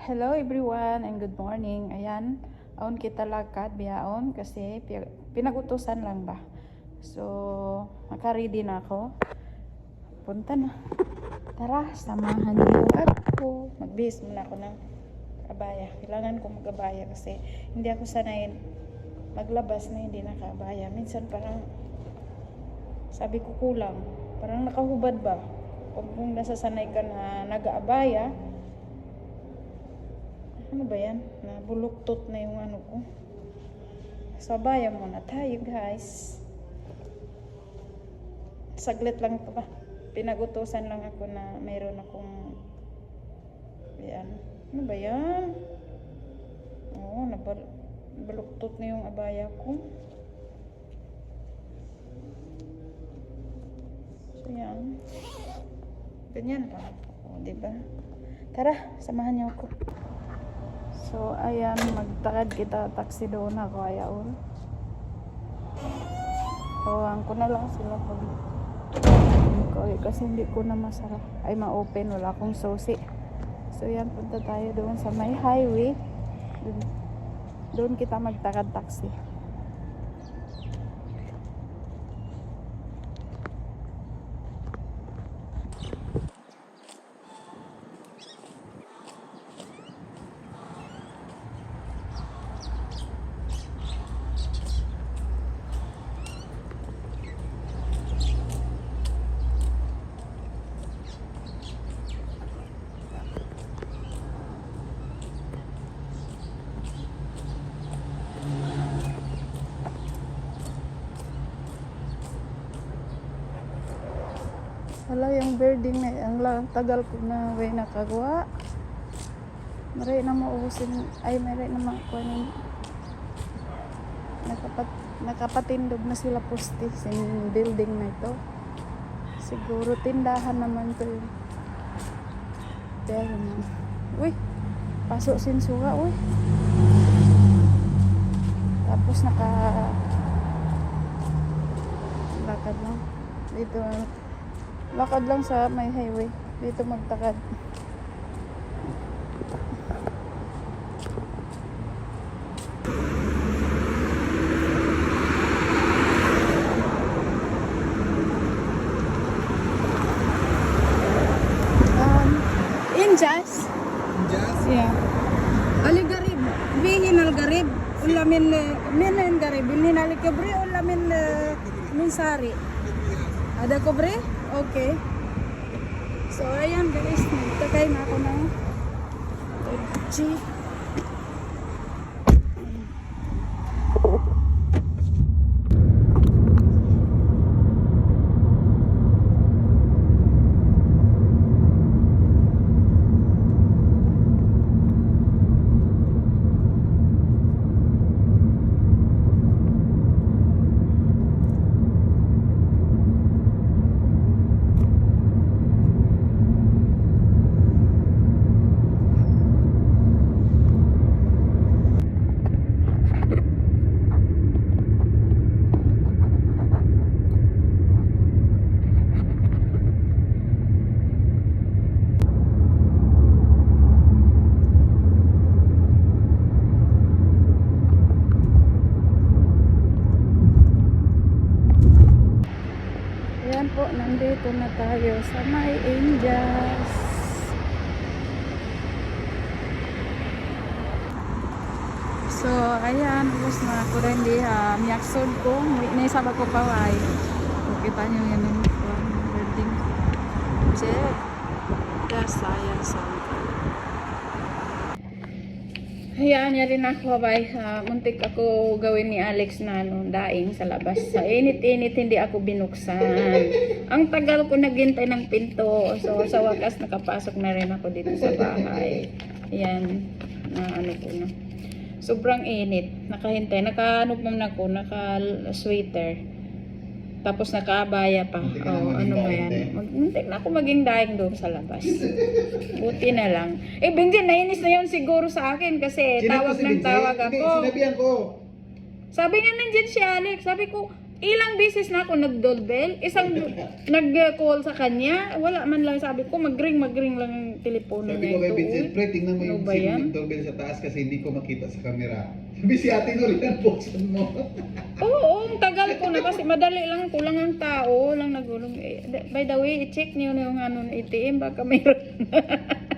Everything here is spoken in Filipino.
Hello everyone and good morning. Ayan, aon kita lakad biyaon kasi pi- pinagutusan lang ba. So, makaready na ako. Punta na. Tara, samahan niyo ako. Magbihis muna ako ng abaya. Kailangan ko mag-abaya kasi hindi ako sanay maglabas na hindi nakabaya. Minsan parang sabi ko kulang. Parang nakahubad ba? Kung, kung nasasanay ka na nag-aabaya, ano ba yan? Nabuluktot na yung ano ko. Sabaya muna tayo guys. Saglit lang ito ba? Pinagutusan lang ako na mayroon akong yan. Ano ba yan? Oo, nabal baluktot na yung abaya ko. So yan. Ganyan lang. O, diba? Tara, samahan niyo ako. So, ayan, magtakad kita taxi doon ako, ayaw. Tawang ko na lang sila pag okay, kasi hindi ko na masarap. Ay, ma-open, wala akong susi. So, yan, punta tayo doon sa may highway. Doon, doon kita magtakad taxi. Wala yung birding na ang la- tagal ko na way nakagawa. Maray na maubusin ay maray na makunin. Nakapat nakapatindog na sila poste sa building na ito. Siguro tindahan naman to yun. Naman. Uy, pasok sinsuga, uy. Tapos naka lakad lang. Dito lakad lang sa may highway. Dito magtakad. Um, Injas? Just Yeah. Ali garib. Bihin al garib. Ulamin minen garib. Bilhin al kabre ulamin min sari. Ada kobre? Okay. So, ayan guys. Nagtagay na ako ng 30 tayo sa may Angels. So, ayan, tapos na ako rin di ha. Miyaksod ko, may sabag ko pa ay. Kita nyo yan yung um, building. Check. The science center. Hayaan niya rin ako, bay. Ah, muntik ako gawin ni Alex na ano, daing sa labas. Sa init-init, hindi ako binuksan. Ang tagal ko naghintay ng pinto. So, sa wakas, nakapasok na rin ako dito sa bahay. Ayan, na ano ko na. Sobrang init. Nakahintay. Naka, ano pa na ako, naka-sweater. Tapos nakaabaya pa. Na Oh, ano ba yan? Mag- Muntik na ako maging daing doon sa labas. Buti na lang. Eh, Benji, nainis na yun siguro sa akin kasi Sino tawag po si ng Lindsay? tawag Hindi, ako. Sinabihan ko. Sabi nga nandiyan si Alex. Sabi ko, ilang beses na ako nag-doorbell, isang nag-call sa kanya, wala man lang sabi ko, mag-ring, mag-ring lang ang telepono Sabi niya ko kay ito. Vincent, pre, tingnan mo Ano yung ba yan? nag-doorbell sa taas kasi hindi ko makita sa camera. Sabi si ate Nori, buksan mo. Oo, ang tagal ko na kasi madali lang, kulang ang tao, lang nagulong. Eh, By the way, i-check niyo na yung ano, ATM, baka mayroon.